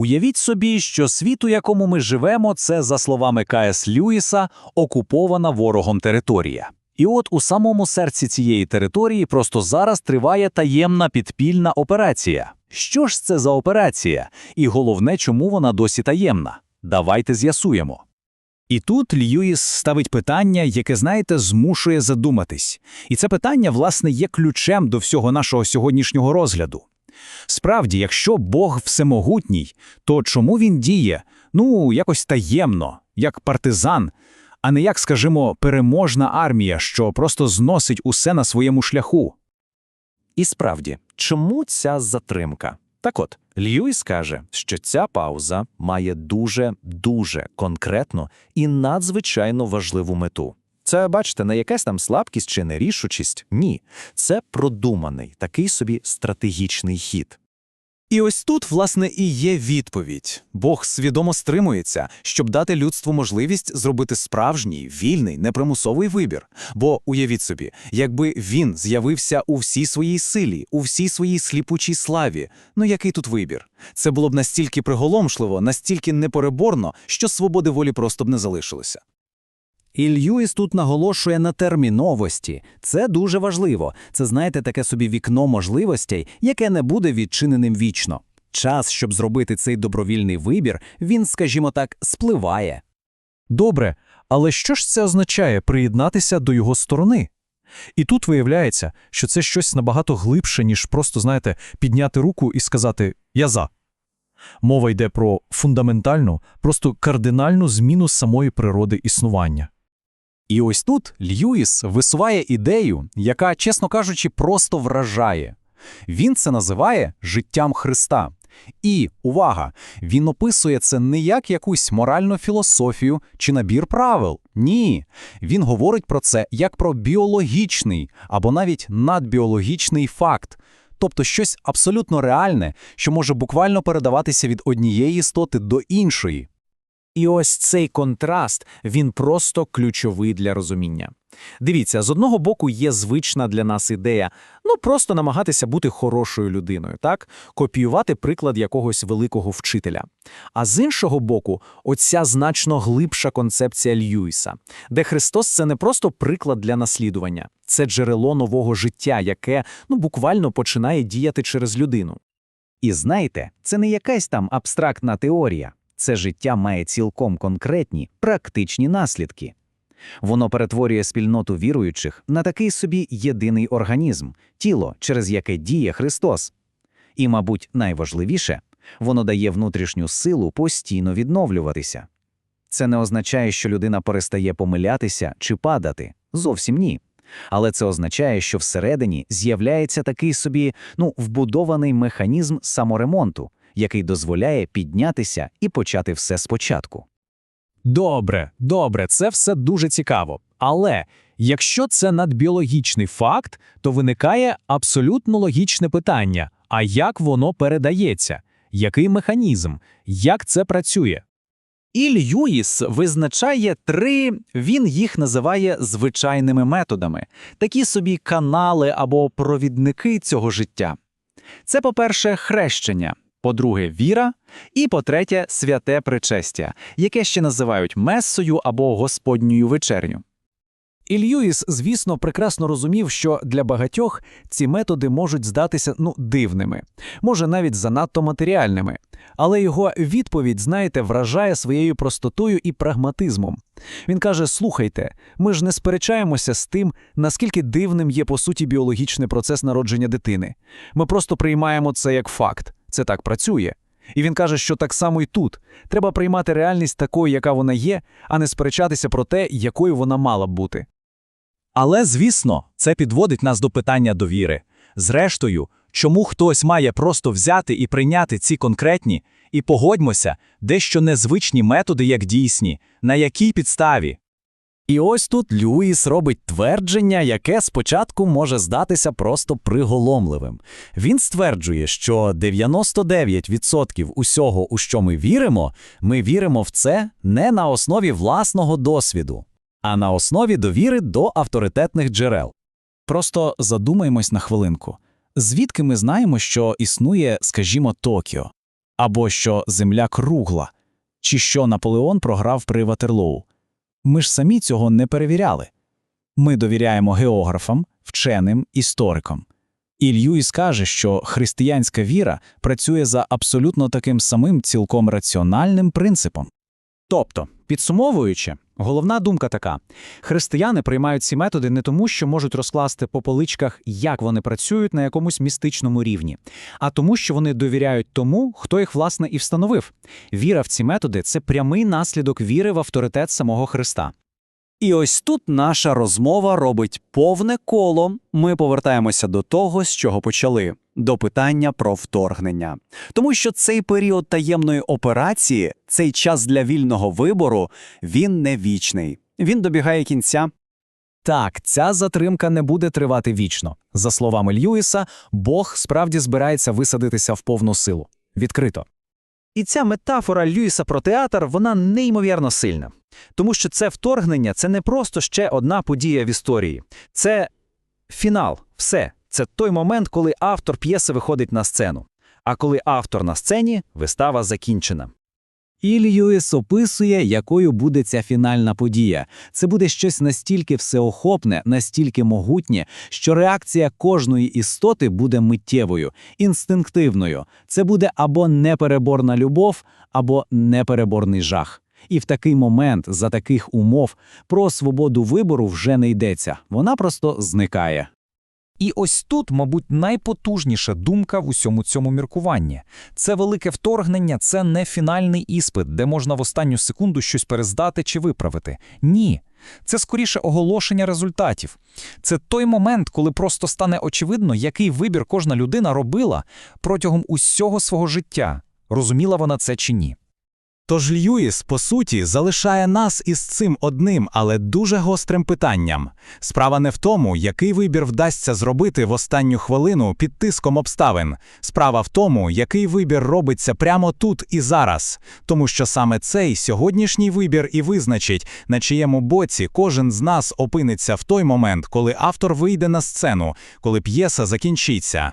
Уявіть собі, що світ, у якому ми живемо, це, за словами К.С. Льюіса, окупована ворогом територія. І от у самому серці цієї території просто зараз триває таємна підпільна операція. Що ж це за операція? І головне, чому вона досі таємна? Давайте з'ясуємо. І тут Льюіс ставить питання, яке, знаєте, змушує задуматись. І це питання, власне, є ключем до всього нашого сьогоднішнього розгляду. Справді, якщо Бог всемогутній, то чому він діє? Ну, якось таємно, як партизан, а не як, скажімо, переможна армія, що просто зносить усе на своєму шляху. І справді, чому ця затримка? Так от, Льюіс каже, що ця пауза має дуже-дуже конкретну і надзвичайно важливу мету. Це, бачите, не якась там слабкість чи нерішучість. Ні, це продуманий, такий собі стратегічний хід. І ось тут, власне, і є відповідь. Бог свідомо стримується, щоб дати людству можливість зробити справжній, вільний, непримусовий вибір. Бо уявіть собі, якби він з'явився у всій своїй силі, у всій своїй сліпучій славі, ну який тут вибір? Це було б настільки приголомшливо, настільки непереборно, що свободи волі просто б не залишилося. І Льюіс тут наголошує на терміновості. Це дуже важливо. Це, знаєте, таке собі вікно можливостей, яке не буде відчиненим вічно. Час, щоб зробити цей добровільний вибір, він, скажімо так, спливає. Добре, але що ж це означає приєднатися до його сторони? І тут виявляється, що це щось набагато глибше, ніж просто, знаєте, підняти руку і сказати «я за». Мова йде про фундаментальну, просто кардинальну зміну самої природи існування. І ось тут Льюіс висуває ідею, яка, чесно кажучи, просто вражає. Він це називає життям Христа. І, увага, він описує це не як якусь моральну філософію чи набір правил. Ні. Він говорить про це як про біологічний або навіть надбіологічний факт, тобто щось абсолютно реальне, що може буквально передаватися від однієї істоти до іншої. І ось цей контраст, він просто ключовий для розуміння. Дивіться, з одного боку є звична для нас ідея, ну просто намагатися бути хорошою людиною, так? Копіювати приклад якогось великого вчителя. А з іншого боку, оця значно глибша концепція Льюіса, де Христос це не просто приклад для наслідування, це джерело нового життя, яке ну буквально починає діяти через людину. І знаєте, це не якась там абстрактна теорія. Це життя має цілком конкретні, практичні наслідки. Воно перетворює спільноту віруючих на такий собі єдиний організм, тіло, через яке діє Христос. І, мабуть, найважливіше, воно дає внутрішню силу постійно відновлюватися. Це не означає, що людина перестає помилятися чи падати. Зовсім ні. Але це означає, що всередині з'являється такий собі ну, вбудований механізм саморемонту, який дозволяє піднятися і почати все спочатку. Добре, добре, це все дуже цікаво. Але якщо це надбіологічний факт, то виникає абсолютно логічне питання: а як воно передається? Який механізм? Як це працює? І визначає три, він їх називає звичайними методами, такі собі канали або провідники цього життя. Це, по-перше, хрещення, по-друге, віра, і по-третє, святе причестя, яке ще називають месою або Господньою вечерню. І Льюіс, звісно, прекрасно розумів, що для багатьох ці методи можуть здатися ну дивними, може навіть занадто матеріальними. Але його відповідь, знаєте, вражає своєю простотою і прагматизмом. Він каже: слухайте, ми ж не сперечаємося з тим, наскільки дивним є по суті біологічний процес народження дитини. Ми просто приймаємо це як факт. Це так працює. І він каже, що так само і тут треба приймати реальність такою, яка вона є, а не сперечатися про те, якою вона мала б бути. Але, звісно, це підводить нас до питання довіри. Зрештою, чому хтось має просто взяти і прийняти ці конкретні, і погодьмося, дещо незвичні методи як дійсні, на якій підставі? І ось тут Льюіс робить твердження, яке спочатку може здатися просто приголомливим. Він стверджує, що 99% усього, у що ми віримо, ми віримо в це не на основі власного досвіду, а на основі довіри до авторитетних джерел. Просто задумаємось на хвилинку. Звідки ми знаємо, що існує, скажімо, Токіо? або що Земля кругла, чи що Наполеон програв при Ватерлоу. Ми ж самі цього не перевіряли. Ми довіряємо географам, вченим, історикам. І Льюіс каже, що християнська віра працює за абсолютно таким самим цілком раціональним принципом. Тобто, підсумовуючи, головна думка така: християни приймають ці методи не тому, що можуть розкласти по поличках, як вони працюють на якомусь містичному рівні, а тому, що вони довіряють тому, хто їх власне і встановив. Віра в ці методи це прямий наслідок віри в авторитет самого Христа. І ось тут наша розмова робить повне коло. Ми повертаємося до того, з чого почали, до питання про вторгнення. Тому що цей період таємної операції, цей час для вільного вибору, він не вічний. Він добігає кінця. Так, ця затримка не буде тривати вічно. За словами Льюіса, Бог справді збирається висадитися в повну силу. Відкрито. І ця метафора Льюіса про театр, вона неймовірно сильна. Тому що це вторгнення це не просто ще одна подія в історії. Це фінал, все. Це той момент, коли автор п'єси виходить на сцену. А коли автор на сцені, вистава закінчена. І Льюіс описує, якою буде ця фінальна подія. Це буде щось настільки всеохопне, настільки могутнє, що реакція кожної істоти буде миттєвою, інстинктивною. Це буде або непереборна любов, або непереборний жах. І в такий момент, за таких умов, про свободу вибору вже не йдеться. Вона просто зникає. І ось тут, мабуть, найпотужніша думка в усьому цьому міркуванні. Це велике вторгнення, це не фінальний іспит, де можна в останню секунду щось перездати чи виправити. Ні. Це скоріше оголошення результатів. Це той момент, коли просто стане очевидно, який вибір кожна людина робила протягом усього свого життя. Розуміла вона це чи ні. Тож Льюіс, по суті, залишає нас із цим одним, але дуже гострим питанням. Справа не в тому, який вибір вдасться зробити в останню хвилину під тиском обставин. Справа в тому, який вибір робиться прямо тут і зараз. Тому що саме цей сьогоднішній вибір і визначить, на чиєму боці кожен з нас опиниться в той момент, коли автор вийде на сцену, коли п'єса закінчиться.